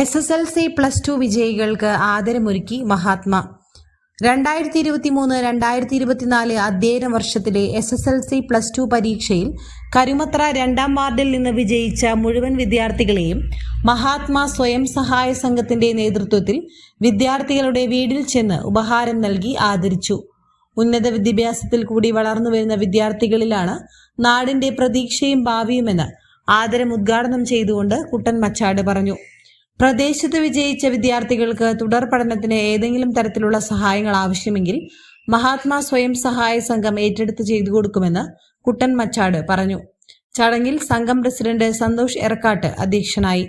S S L C plus two വിജയികൾക്ക് ആദരമൊരുക്കി മഹാത്മ. രണ്ടായിരത്തി ഇരുപത്തി മൂന്ന് രണ്ടായിരത്തി ഇരുപത്തിനാല് അധ്യയന വർഷത്തിലെ S S L C plus two പരീക്ഷയിൽ കരുമത്ര രണ്ടാം വാർഡിൽ നിന്ന് വിജയിച്ച മുഴുവൻ വിദ്യാർത്ഥികളെയും മഹാത്മാ സ്വയം സഹായ സംഘത്തിന്റെ നേതൃത്വത്തിൽ വിദ്യാർത്ഥികളുടെ വീടിൽ ചെന്ന് ഉപഹാരം നൽകി ആദരിച്ചു. ഉന്നത വിദ്യാഭ്യാസത്തിൽ കൂടി വളർന്നു വരുന്ന വിദ്യാർത്ഥികളിലാണ് നാടിന്റെ പ്രതീക്ഷയും ഭാവിയുമെന്ന് ആദരം ഉദ്ഘാടനം ചെയ്തുകൊണ്ട് കുട്ടൻ മച്ചാട് പറഞ്ഞു. പ്രദേശത്ത് വിജയിച്ച വിദ്യാർത്ഥികൾക്ക് തുടർ പഠനത്തിന് ഏതെങ്കിലും തരത്തിലുള്ള സഹായങ്ങൾ ആവശ്യമെങ്കിൽ മഹാത്മാ സ്വയം സഹായ സംഘം ഏറ്റെടുത്ത് ചെയ്തു കൊടുക്കുമെന്ന് കുട്ടൻ മച്ചാട് പറഞ്ഞു. ചടങ്ങിൽ സംഘം പ്രസിഡന്റ് സന്തോഷ് എറക്കാട്ട് അധ്യക്ഷനായി.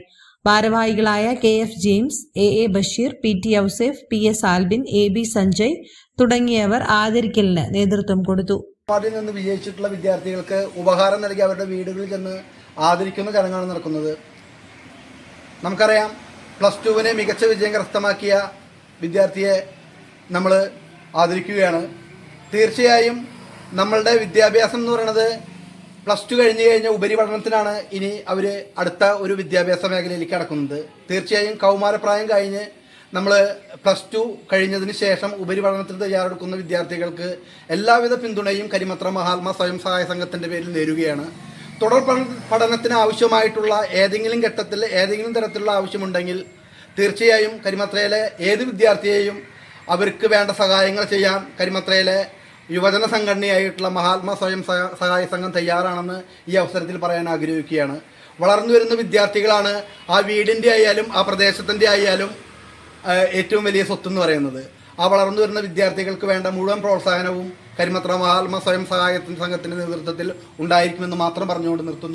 ഭാരവാഹികളായ K F James A A Basheer P T Ouseph P S Albin A B Sanjay തുടങ്ങിയവർ ആദരിക്കലിന് നേതൃത്വം കൊടുത്തു. ആദ്യം നിന്ന് വിജയിച്ചിട്ടുള്ള വിദ്യാർത്ഥികൾക്ക് ഉപഹാരം നൽകി അവരുടെ വീടുകളിൽ ചെന്ന് ആദരിക്കുന്ന ചടങ്ങാണ് നടക്കുന്നത്. നമുക്കറിയാം പ്ലസ് ടുവിനെ മികച്ച വിജയം കരസ്ഥമാക്കിയ വിദ്യാർത്ഥിയെ നമ്മൾ ആദരിക്കുകയാണ്. തീർച്ചയായും നമ്മളുടെ വിദ്യാഭ്യാസം എന്ന് പറയുന്നത് പ്ലസ് ടു കഴിഞ്ഞ് കഴിഞ്ഞ ഉപരിപഠനത്തിനാണ് ഇനി അവർ അടുത്ത ഒരു വിദ്യാഭ്യാസ മേഖലയിലേക്ക് കടക്കുന്നത്. തീർച്ചയായും കൗമാരപ്രായം കഴിഞ്ഞ് നമ്മൾ പ്ലസ് ടു കഴിഞ്ഞതിന് ശേഷം ഉപരിപഠനത്തിന് തയ്യാറെടുക്കുന്ന വിദ്യാർത്ഥികൾക്ക് എല്ലാവിധ പിന്തുണയും കരിമത്ര മഹാത്മാ സ്വയം സഹായ സംഘത്തിന്റെ പേരിൽ നേരുകയാണ്. തുടർ പഠനത്തിന് ആവശ്യമായിട്ടുള്ള ഏതെങ്കിലും ഘട്ടത്തിൽ ഏതെങ്കിലും തരത്തിലുള്ള ആവശ്യമുണ്ടെങ്കിൽ തീർച്ചയായും കരിമത്രയിലെ ഏത് വിദ്യാർത്ഥിയെയും അവർക്ക് വേണ്ട സഹായങ്ങൾ ചെയ്യാൻ കരിമത്രയിലെ യുവജന സംഘടനയായിട്ടുള്ള മഹാത്മാ സ്വയം സഹായ സംഘം തയ്യാറാണെന്ന് ഈ അവസരത്തിൽ പറയാൻ ആഗ്രഹിക്കുകയാണ്. വളർന്നു വരുന്ന വിദ്യാർത്ഥികളാണ് ആ വീടിന്റെ ആയാലും ആ പ്രദേശത്തിന്റെ ആയാലും ഏറ്റവും വലിയ സ്വത്ത് എന്ന് പറയുന്നത്. ആ വളർന്നു വരുന്ന വിദ്യാർത്ഥികൾക്ക് വേണ്ട മുഴുവൻ പ്രോത്സാഹനവും കരിമത്ര മഹാത്മ സ്വയം സഹായ സംഘത്തിന്റെ നേതൃത്വത്തിൽ ഉണ്ടായിരിക്കുമെന്ന് മാത്രം പറഞ്ഞുകൊണ്ട് നിർത്തുന്നു.